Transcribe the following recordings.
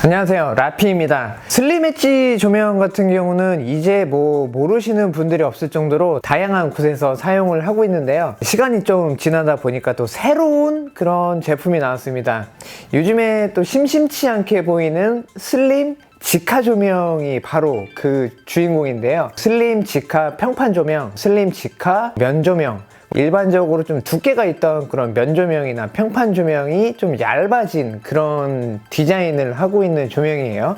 안녕하세요. 라피입니다. 슬림 엣지 조명 같은 경우는 이제 뭐 모르시는 분들이 없을 정도로 다양한 곳에서 사용을 하고 있는데요. 시간이 좀 지나다 보니까 또 새로운 그런 제품이 나왔습니다. 요즘에 또 심심치 않게 보이는 슬림 직화 조명이 바로 그 주인공인데요. 슬림 직화 평판 조명 슬림 직화 면 조명 일반적으로 좀 두께가 있던 그런 면 조명이나 평판 조명이 좀 얇아진 그런 디자인을 하고 있는 조명이에요.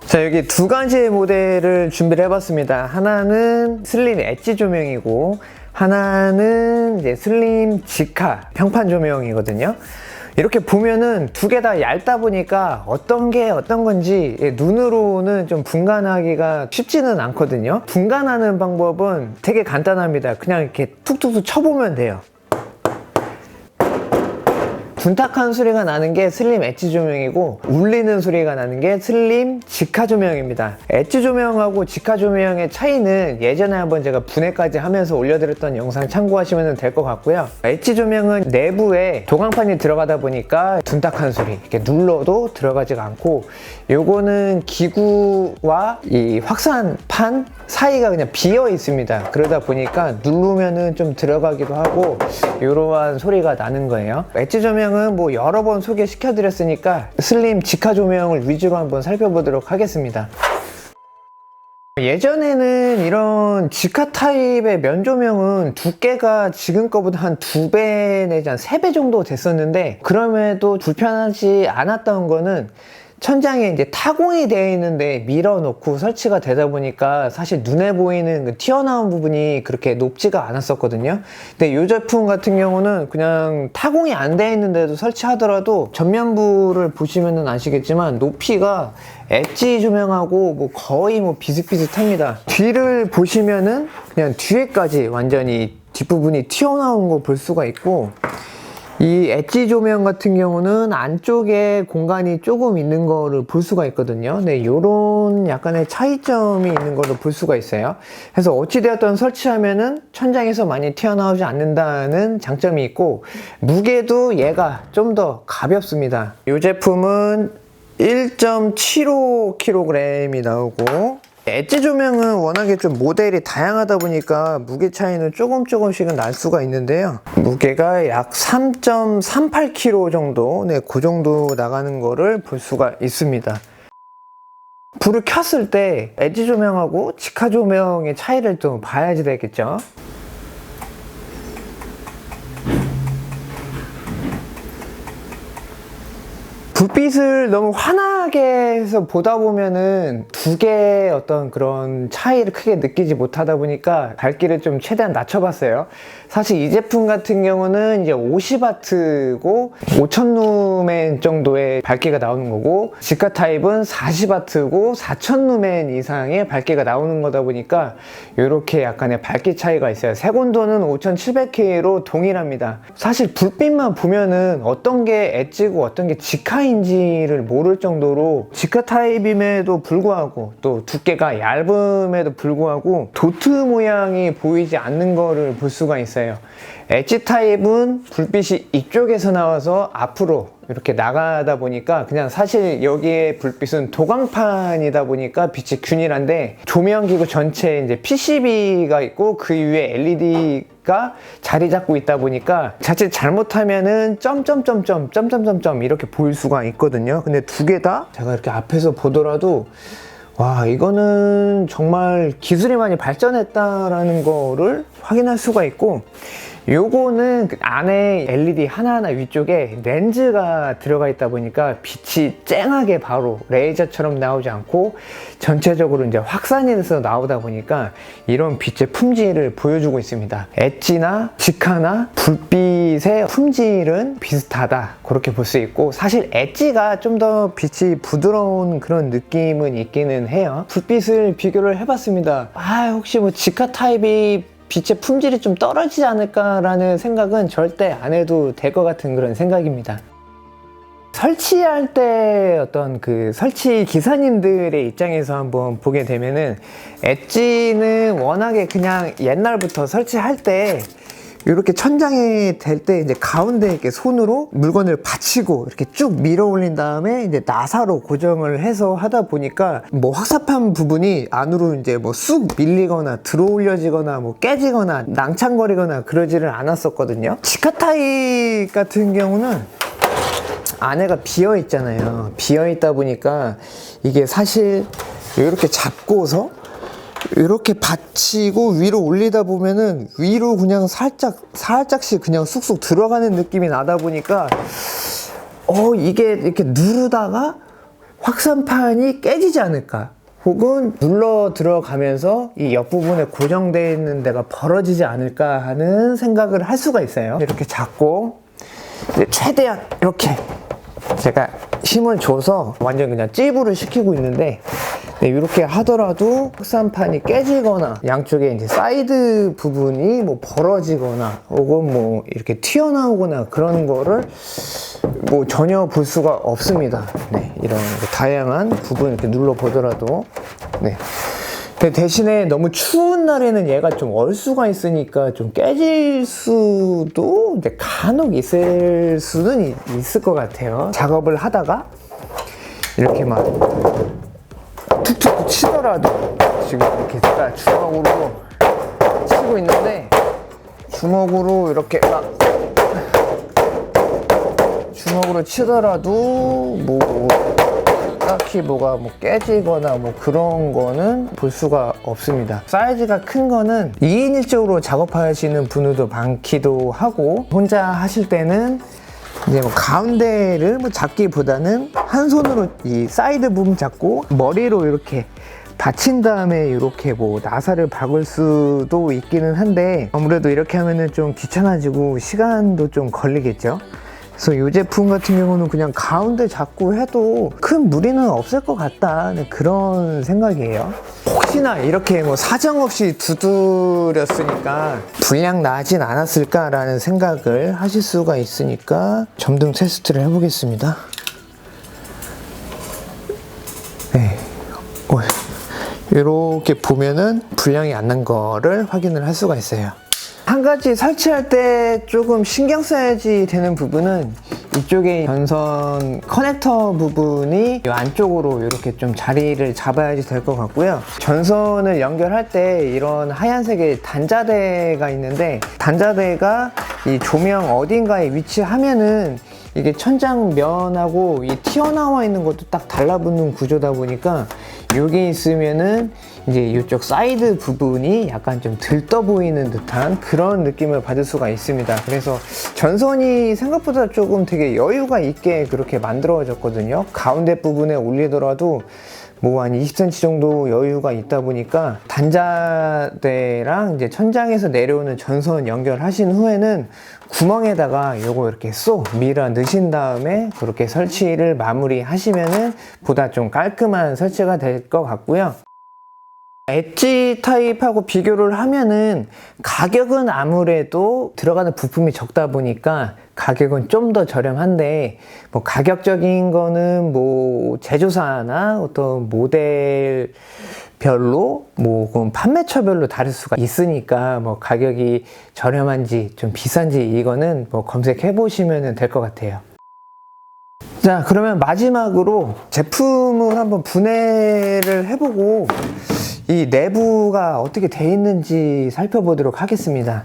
자, 여기 두 가지의 모델을 준비를 해봤습니다. 하나는 슬림 엣지 조명이고, 하나는 이제 슬림 직화 평판 조명이거든요. 이렇게 보면은 두 개 다 얇다 보니까 어떤 게 어떤 건지 눈으로는 좀 분간하기가 쉽지는 않거든요. 분간하는 방법은 되게 간단합니다. 그냥 이렇게 툭툭툭 쳐보면 돼요. 둔탁한 소리가 나는 게 슬림 엣지 조명이고 울리는 소리가 나는 게 슬림 직화 조명입니다. 엣지 조명하고 직화 조명의 차이는 예전에 한번 제가 분해까지 하면서 올려드렸던 영상 참고하시면 될 것 같고요. 엣지 조명은 내부에 도강판이 들어가다 보니까 둔탁한 소리 이렇게 눌러도 들어가지가 않고 요거는 기구와 이 확산판 사이가 그냥 비어 있습니다. 그러다 보니까 누르면은 좀 들어가기도 하고 이러한 소리가 나는 거예요. 엣지 조명 은 뭐 여러 번 소개시켜 드렸으니까 슬림 직화 조명을 위주로 한번 살펴보도록 하겠습니다. 예전에는 이런 직화 타입의 면 조명은 두께가 지금 거보다 한 두 배 내지 한 세 배 정도 됐었는데 그럼에도 불편하지 않았던 거는 천장에 이제 타공이 되어 있는데 밀어 놓고 설치가 되다 보니까 사실 눈에 보이는 그 튀어나온 부분이 그렇게 높지가 않았었거든요. 근데 이 제품 같은 경우는 그냥 타공이 안 되어 있는데도 설치하더라도 전면부를 보시면은 아시겠지만 높이가 엣지 조명하고 뭐 거의 뭐 비슷비슷합니다. 뒤를 보시면은 그냥 뒤에까지 완전히 뒷부분이 튀어나온 거 볼 수가 있고 이 엣지 조명 같은 경우는 안쪽에 공간이 조금 있는 거를 볼 수가 있거든요. 네, 요런 약간의 차이점이 있는 걸로 볼 수가 있어요. 그래서 어찌되었든 설치하면은 천장에서 많이 튀어나오지 않는다는 장점이 있고, 무게도 얘가 좀 더 가볍습니다. 이 제품은 1.75kg이 나오고, 엣지 조명은 워낙에 좀 모델이 다양하다 보니까 무게 차이는 조금 조금씩은 날 수가 있는데요. 무게가 약 3.38kg 정도, 네, 그 정도 나가는 거를 볼 수가 있습니다. 불을 켰을 때 엣지 조명하고 직화 조명의 차이를 좀 봐야지 되겠죠. 불빛을 너무 환하게 해서 보다 보면은 두 개의 어떤 그런 차이를 크게 느끼지 못하다 보니까 밝기를 좀 최대한 낮춰봤어요. 사실 이 제품 같은 경우는 이제 50와트고 5000루멘 정도의 밝기가 나오는 거고 직화 타입은 40와트고 4000루멘 이상의 밝기가 나오는 거다 보니까 이렇게 약간의 밝기 차이가 있어요. 색온도는 5700K로 동일합니다. 사실 불빛만 보면은 어떤 게 엣지고 어떤 게 직화인 지를 모를 정도로 직화 타입임에도 불구하고 또 두께가 얇음에도 불구하고 도트 모양이 보이지 않는 거를 볼 수가 있어요. 엣지 타입은 불빛이 이쪽에서 나와서 앞으로 이렇게 나가다 보니까 그냥 사실 여기에 불빛은 도광판이다 보니까 빛이 균일한데 조명기구 전체에 이제 PCB가 있고 그 위에 LED 가 자리 잡고 있다 보니까 자칫 잘못하면은 점점점점 점점점점 이렇게 보일 수가 있거든요. 근데 두 개 다 제가 이렇게 앞에서 보더라도 와 이거는 정말 기술이 많이 발전했다라는 거를 확인할 수가 있고 요거는 그 안에 LED 하나하나 위쪽에 렌즈가 들어가 있다 보니까 빛이 쨍하게 바로 레이저처럼 나오지 않고 전체적으로 이제 확산이 돼서 나오다 보니까 이런 빛의 품질을 보여주고 있습니다. 엣지나 직화나 불빛의 품질은 비슷하다 그렇게 볼 수 있고 사실 엣지가 좀 더 빛이 부드러운 그런 느낌은 있기는 해요. 불빛을 비교를 해봤습니다. 아 혹시 뭐 직화 타입이 빛의 품질이 좀 떨어지지 않을까라는 생각은 절대 안 해도 될 것 같은 그런 생각입니다. 설치할 때 어떤 그 설치 기사님들의 입장에서 한번 보게 되면은 엣지는 워낙에 그냥 옛날부터 설치할 때 이렇게 천장에 댈때 이제 가운데 이렇게 손으로 물건을 받치고 이렇게 쭉 밀어 올린 다음에 이제 나사로 고정을 해서 하다 보니까 뭐 확삽한 부분이 안으로 이제 뭐 쑥 밀리거나 들어 올려지거나 뭐 깨지거나 낭창거리거나 그러지를 않았었거든요. 치카타이 같은 경우는 안에가 비어 있잖아요. 비어 있다 보니까 이게 사실 이렇게 잡고서 이렇게 받치고 위로 올리다 보면은 위로 그냥 살짝 살짝씩 그냥 쑥쑥 들어가는 느낌이 나다 보니까 어 이게 이렇게 누르다가 확산판이 깨지지 않을까? 혹은 눌러 들어가면서 이 옆부분에 고정되어 있는 데가 벌어지지 않을까 하는 생각을 할 수가 있어요. 이렇게 잡고 최대한 이렇게 제가 힘을 줘서 완전 그냥 찌부를 시키고 있는데 네, 이렇게 하더라도 흑산판이 깨지거나 양쪽에 이제 사이드 부분이 뭐 벌어지거나 혹은 뭐 이렇게 튀어나오거나 그런 거를 뭐 전혀 볼 수가 없습니다. 네, 이런 그 다양한 부분 이렇게 눌러 보더라도 네. 대신에 너무 추운 날에는 얘가 좀 얼수가 있으니까 좀 깨질 수도 간혹 있을 수는 있- 있을 것 같아요. 작업을 하다가 이렇게 막 툭툭 치더라도 지금 이렇게 제가 주먹으로 치고 있는데 주먹으로 이렇게 막 주먹으로 치더라도 뭐 딱히 뭐가 뭐 깨지거나 뭐 그런 거는 볼 수가 없습니다. 사이즈가 큰 거는 2인 1적으로 작업하시는 분들도 많기도 하고 혼자 하실 때는 이제 뭐 가운데를 뭐 잡기보다는 한 손으로 이 사이드 부분 잡고 머리로 이렇게 받친 다음에 이렇게 뭐 나사를 박을 수도 있기는 한데 아무래도 이렇게 하면은 좀 귀찮아지고 시간도 좀 걸리겠죠. 그래서 이 제품 같은 경우는 그냥 가운데 잡고 해도 큰 무리는 없을 것 같다 네, 그런 생각이에요. 혹시나 이렇게 뭐 사정 없이 두드렸으니까 불량 나진 않았을까라는 생각을 하실 수가 있으니까 점등 테스트를 해보겠습니다. 네. 어, 이렇게 보면은 불량이 안 난 거를 확인을 할 수가 있어요. 한 가지 설치할 때 조금 신경 써야지 되는 부분은 이쪽에 전선 커넥터 부분이 이 안쪽으로 이렇게 좀 자리를 잡아야지 될 것 같고요. 전선을 연결할 때 이런 하얀색의 단자대가 있는데 단자대가 이 조명 어딘가에 위치하면은 이게 천장 면하고 이 튀어나와 있는 것도 딱 달라붙는 구조다 보니까 여기 있으면은 이제 이쪽 사이드 부분이 약간 좀 들떠 보이는 듯한 그런 느낌을 받을 수가 있습니다. 그래서 전선이 생각보다 조금 되게 여유가 있게 그렇게 만들어졌거든요. 가운데 부분에 올리더라도 뭐 한 20cm 정도 여유가 있다 보니까 단자대랑 이제 천장에서 내려오는 전선 연결하신 후에는 구멍에다가 요거 이렇게 쏙 밀어 넣으신 다음에 그렇게 설치를 마무리 하시면은 보다 좀 깔끔한 설치가 될 것 같고요. 엣지 타입하고 비교를 하면은 가격은 아무래도 들어가는 부품이 적다 보니까 가격은 좀 더 저렴한데 뭐 가격적인 거는 뭐 제조사나 어떤 모델 별로 뭐 판매처별로 다를 수가 있으니까 뭐 가격이 저렴한지 좀 비싼지 이거는 뭐 검색해 보시면 될 것 같아요. 자 그러면 마지막으로 제품을 한번 분해를 해보고 이 내부가 어떻게 돼 있는지 살펴보도록 하겠습니다.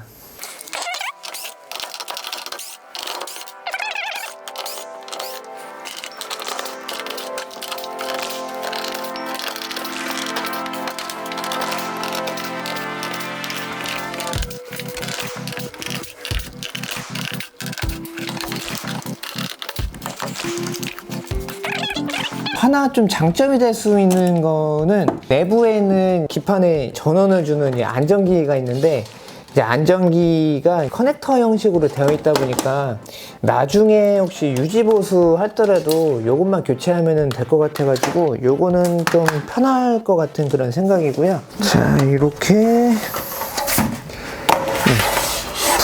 하나 좀 장점이 될 수 있는 거는 내부에 있는 기판에 전원을 주는 이 안전기가 있는데 이제 안전기가 커넥터 형식으로 되어 있다 보니까 나중에 혹시 유지보수 하더라도 요것만 교체하면 될 것 같아 가지고 요거는 좀 편할 것 같은 그런 생각이고요. 자 이렇게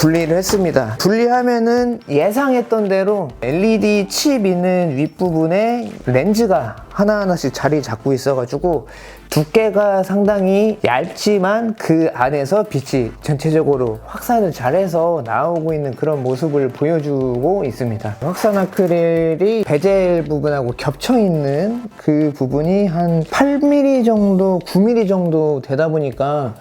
분리를 했습니다. 분리하면은 예상했던 대로 LED 칩 있는 윗부분에 렌즈가 하나하나씩 자리 잡고 있어가지고 두께가 상당히 얇지만 그 안에서 빛이 전체적으로 확산을 잘해서 나오고 있는 그런 모습을 보여주고 있습니다. 확산 아크릴이 베젤 부분하고 겹쳐 있는 그 부분이 한 8mm 정도, 9mm 정도 되다 보니까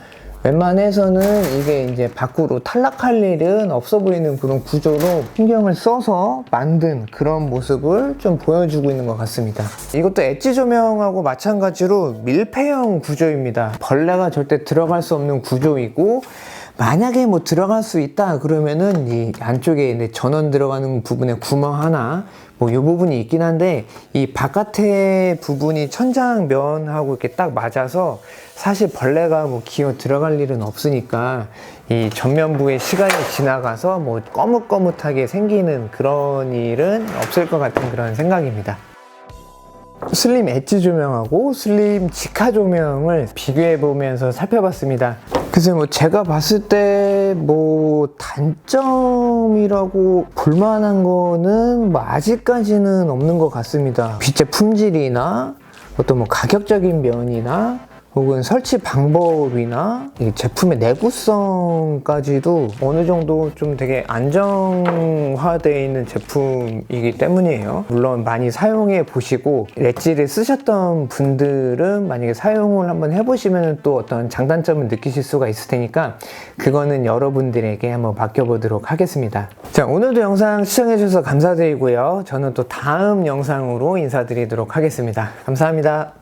웬만해서는 이게 이제 밖으로 탈락할 일은 없어 보이는 그런 구조로 신경을 써서 만든 그런 모습을 좀 보여주고 있는 것 같습니다. 이것도 엣지 조명하고 마찬가지로 밀폐형 구조입니다. 벌레가 절대 들어갈 수 없는 구조이고 만약에 뭐 들어갈 수 있다 그러면은 이 안쪽에 전원 들어가는 부분에 구멍 하나 뭐이 부분이 있긴 한데 이 바깥에 부분이 천장면하고 이렇게 딱 맞아서 사실 벌레가 뭐 기어 들어갈 일은 없으니까 이 전면부의 시간이 지나가서 뭐 거뭇거뭇하게 생기는 그런 일은 없을 것 같은 그런 생각입니다. 슬림 엣지 조명하고 슬림 직화 조명을 비교해 보면서 살펴봤습니다. 그래서 뭐 제가 봤을 때 뭐 단점이라고 볼만한 거는 뭐 아직까지는 없는 것 같습니다. 빛의 품질이나 어떤 뭐 가격적인 면이나 혹은 설치 방법이나 이 제품의 내구성까지도 어느 정도 좀 되게 안정화되어 있는 제품이기 때문이에요. 물론 많이 사용해 보시고 엣지를 쓰셨던 분들은 만약에 사용을 한번 해보시면 또 어떤 장단점을 느끼실 수가 있을 테니까 그거는 여러분들에게 한번 맡겨보도록 하겠습니다. 자, 오늘도 영상 시청해 주셔서 감사드리고요. 저는 또 다음 영상으로 인사드리도록 하겠습니다. 감사합니다.